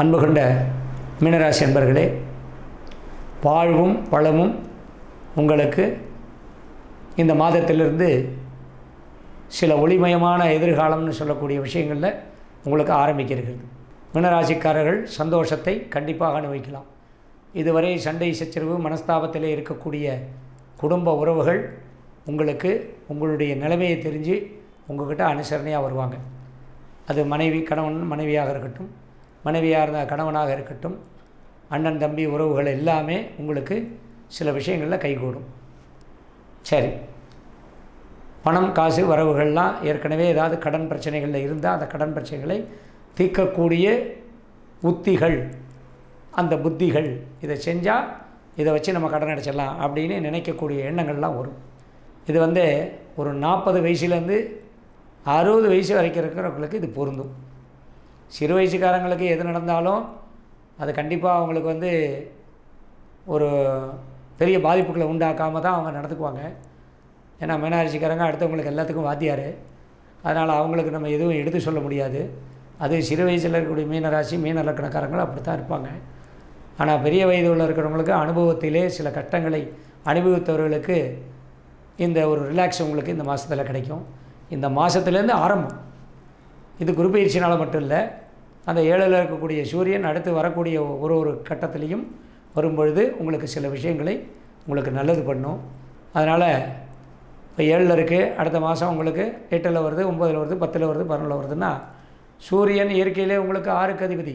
அன்பு கொண்ட மீனராசி அன்பர்களே வாழ்வும் வளமும் உங்களுக்கு இந்த மாதத்திலிருந்து சில ஒளிமயமான எதிர்காலம்னு சொல்லக்கூடிய விஷயங்களில் உங்களுக்கு ஆரம்பிக்கிறது. மீனராசிக்காரர்கள் சந்தோஷத்தை கண்டிப்பாக அனுபவிக்கலாம். இதுவரை சண்டை சச்சரவு மனஸ்தாபத்திலே இருக்கக்கூடிய குடும்ப உறவுகள் உங்களுக்கு உங்களுடைய நிலைமையை தெரிஞ்சு உங்கள்கிட்ட அனுசரணையாக வருவாங்க. அது மனைவி கணவன் மனைவியாக இருக்கட்டும் மனைவியாக இருந்தால் கணவனாக இருக்கட்டும் அண்ணன் தம்பி உறவுகள் எல்லாமே உங்களுக்கு சில விஷயங்களில் கைகூடும். சரி. பணம் காசு வரவுகள்லாம் ஏற்கனவே ஏதாவது கடன் பிரச்சனைகளில் இருந்தால் அந்த கடன் பிரச்சனைகளை தீர்க்கக்கூடிய உத்திகள் அந்த புத்திகள் இதை செஞ்சால் இதை வச்சு நம்ம கடன் அடைச்சிடலாம் அப்படின்னு நினைக்கக்கூடிய எண்ணங்கள்லாம் வரும். இது வந்து ஒரு நாற்பது வயசுலேருந்து அறுபது வயசு வரைக்கும் இருக்கிறவங்களுக்கு இது பொருந்தும். சிறு வயசுக்காரங்களுக்கு எது நடந்தாலும் அது கண்டிப்பாக அவங்களுக்கு வந்து ஒரு பெரிய பாதிப்புகளை உண்டாக்காமல் தான் அவங்க நடத்துக்குவாங்க ஏன்னா மீனாட்சிக்காரங்க அடுத்தவங்களுக்கு எல்லாத்துக்கும் வாத்தியார். அதனால் அவங்களுக்கு நம்ம எதுவும் எடுத்து சொல்ல முடியாது. அது சிறு வயசில் இருக்கக்கூடிய மீனராசி மீன இலக்கணக்காரங்களும் அப்படி தான் இருப்பாங்க. ஆனால் பெரிய வயதில் இருக்கிறவங்களுக்கு அனுபவத்திலே சில கட்டங்களை அனுபவித்தவர்களுக்கு இந்த ஒரு ரிலாக்ஸ் உங்களுக்கு இந்த மாதத்தில் கிடைக்கும். இந்த மாதத்துலேருந்து ஆரம்பம். இது குரு பயிற்சினால் மட்டும் இல்லை அந்த ஏழில் இருக்கக்கூடிய சூரியன் அடுத்து வரக்கூடிய ஒரு ஒரு கட்டத்துலேயும் வரும்பொழுது உங்களுக்கு சில விஷயங்களை உங்களுக்கு நல்லது பண்ணும். அதனால் இப்போ ஏழில் இருக்குது அடுத்த மாதம் உங்களுக்கு எட்டில் வருது ஒம்பதில் வருது பத்தில் வருது பதினொன்றில் வருதுன்னா சூரியன் இயற்கையிலே உங்களுக்கு ஆறுக்கு அதிபதி.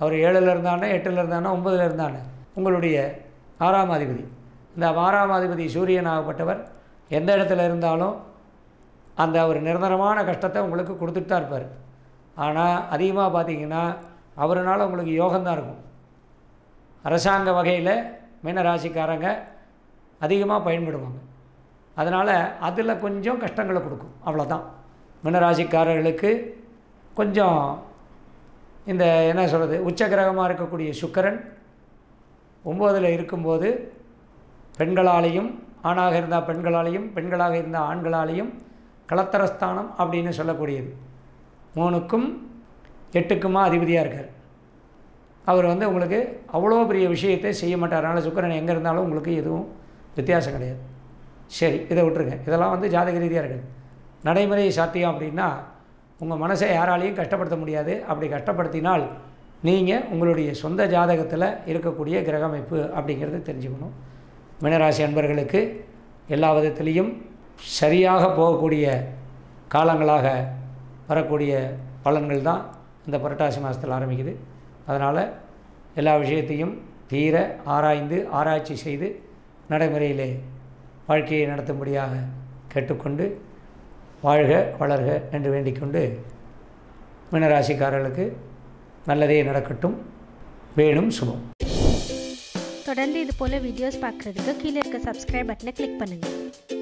அவர் ஏழில் இருந்தானே எட்டில் இருந்தானே ஒம்பதில் இருந்தானே? உங்களுடைய ஆறாம் அதிபதி. இந்த ஆறாம் அதிபதி சூரியன் ஆகப்பட்டவர் எந்த இடத்துல இருந்தாலும் அந்த ஒரு நிரந்தரமான கஷ்டத்தை உங்களுக்கு கொடுத்துட்டு தான் இருப்பார். ஆனால் அதிகமாக பார்த்தீங்கன்னா அவருனால உங்களுக்கு யோகம்தான் இருக்கும். அரசாங்க வகையில் மீனராசிக்காரங்க அதிகமாக பயன்படுவாங்க. அதனால் அதில் கொஞ்சம் கஷ்டங்களை கொடுக்கும். அவ்வளோதான் மீனராசிக்காரர்களுக்கு கொஞ்சம் இந்த என்ன சொல்கிறது உச்சகிரகமாக இருக்கக்கூடிய சுக்கரன் ஒம்போதில் இருக்கும்போது பெண்களாலேயும் ஆணாக இருந்தால் பெண்களாலேயும் பெண்களாக இருந்தால் ஆண்களாலேயும் கலத்தரஸ்தானம் அப்படின்னு சொல்லக்கூடியது. மூணுக்கும் எட்டுக்குமா அதிபதியாக இருக்கார். அவர் வந்து உங்களுக்கு அவ்வளோ பெரிய விஷயத்தை செய்ய மாட்டார். அதனால் சுக்கரன் எங்கே இருந்தாலும் உங்களுக்கு எதுவும் வித்தியாசம் கிடையாது. சரி இதை விட்டுருங்க. இதெல்லாம் வந்து ஜாதக ரீதியாக இருக்குது நடைமுறை சாத்தியம் அப்படின்னா உங்கள் மனசை யாராலையும் கஷ்டப்படுத்த முடியாது. அப்படி கஷ்டப்படுத்தினால் நீங்கள் உங்களுடைய சொந்த ஜாதகத்தில் இருக்கக்கூடிய கிரக அமைப்பு அப்படிங்கிறத தெரிஞ்சுக்கணும். மீனராசி அன்பர்களுக்கு எல்லா விதத்திலையும் சரியாக போகக்கூடிய காலங்களாக வரக்கூடிய பலன்கள் தான் இந்த புரட்டாசி மாதத்தில் ஆரம்பிக்குது. அதனால் எல்லா விஷயத்தையும் தீர ஆராய்ந்து ஆராய்ச்சி செய்து நடைமுறையிலே வாழ்க்கையை நடத்தும்படியாக கேட்டுக்கொண்டு வாழ்க வளர்க என்று வேண்டிக்கொண்டு மீனராசிக்காரர்களுக்கு நல்லதே நடக்கட்டும். வேணும் சுபம். தொடர்ந்து இது போல் வீடியோஸ் பார்க்குறதுக்கு கீழே இருக்க சப்ஸ்கிரைப் பட்டனை கிளிக் பண்ணுங்கள்